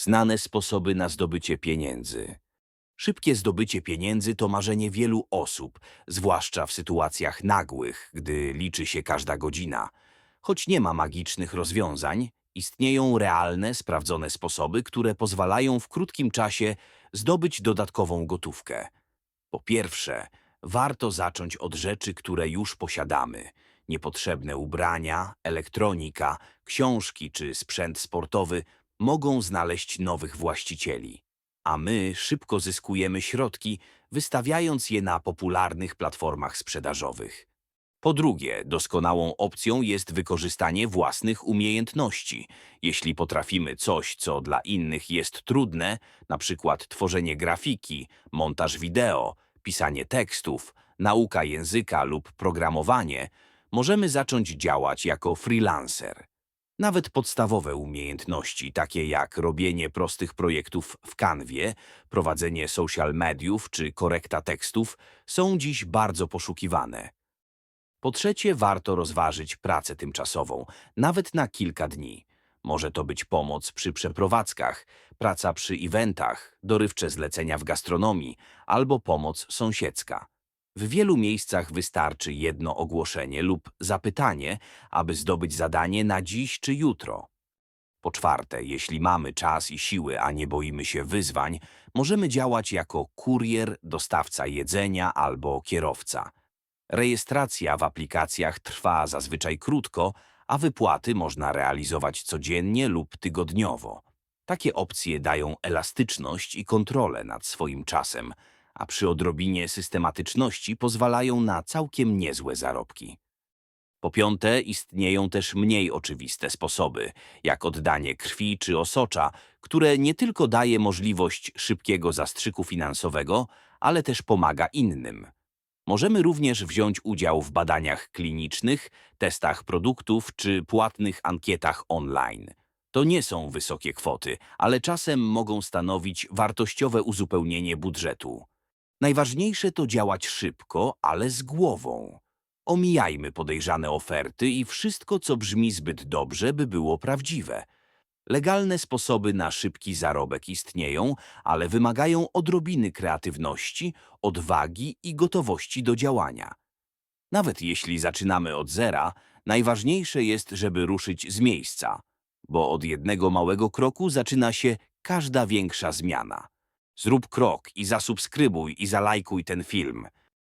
Znane sposoby na zdobycie pieniędzy. Szybkie zdobycie pieniędzy to marzenie wielu osób, zwłaszcza w sytuacjach nagłych, gdy liczy się każda godzina. Choć nie ma magicznych rozwiązań, istnieją realne, sprawdzone sposoby, które pozwalają w krótkim czasie zdobyć dodatkową gotówkę. Po pierwsze, warto zacząć od rzeczy, które już posiadamy. Niepotrzebne ubrania, elektronika, książki czy sprzęt sportowy mogą znaleźć nowych właścicieli. A my szybko zyskujemy środki, wystawiając je na popularnych platformach sprzedażowych. Po drugie, doskonałą opcją jest wykorzystanie własnych umiejętności. Jeśli potrafimy coś, co dla innych jest trudne, przykład tworzenie grafiki, montaż wideo, pisanie tekstów, nauka języka lub programowanie, możemy zacząć działać jako freelancer. Nawet podstawowe umiejętności, takie jak robienie prostych projektów w kanwie, prowadzenie social mediów czy korekta tekstów, są dziś bardzo poszukiwane. Po trzecie, warto rozważyć pracę tymczasową, nawet na kilka dni. Może to być pomoc przy przeprowadzkach, praca przy eventach, dorywcze zlecenia w gastronomii albo pomoc sąsiedzka. W wielu miejscach wystarczy jedno ogłoszenie lub zapytanie, aby zdobyć zadanie na dziś czy jutro. Po czwarte, jeśli mamy czas i siły, a nie boimy się wyzwań, możemy działać jako kurier, dostawca jedzenia albo kierowca. Rejestracja w aplikacjach trwa zazwyczaj krótko, a wypłaty można realizować codziennie lub tygodniowo. Takie opcje dają elastyczność i kontrolę nad swoim czasem, a przy odrobinie systematyczności pozwalają na całkiem niezłe zarobki. Po piąte, istnieją też mniej oczywiste sposoby, jak oddanie krwi czy osocza, które nie tylko daje możliwość szybkiego zastrzyku finansowego, ale też pomaga innym. Możemy również wziąć udział w badaniach klinicznych, testach produktów czy płatnych ankietach online. To nie są wysokie kwoty, ale czasem mogą stanowić wartościowe uzupełnienie budżetu. Najważniejsze to działać szybko, ale z głową. Omijajmy podejrzane oferty i wszystko, co brzmi zbyt dobrze, by było prawdziwe. Legalne sposoby na szybki zarobek istnieją, ale wymagają odrobiny kreatywności, odwagi i gotowości do działania. Nawet jeśli zaczynamy od zera, najważniejsze jest, żeby ruszyć z miejsca, bo od jednego małego kroku zaczyna się każda większa zmiana. Zrób krok i zasubskrybuj i zalajkuj ten film.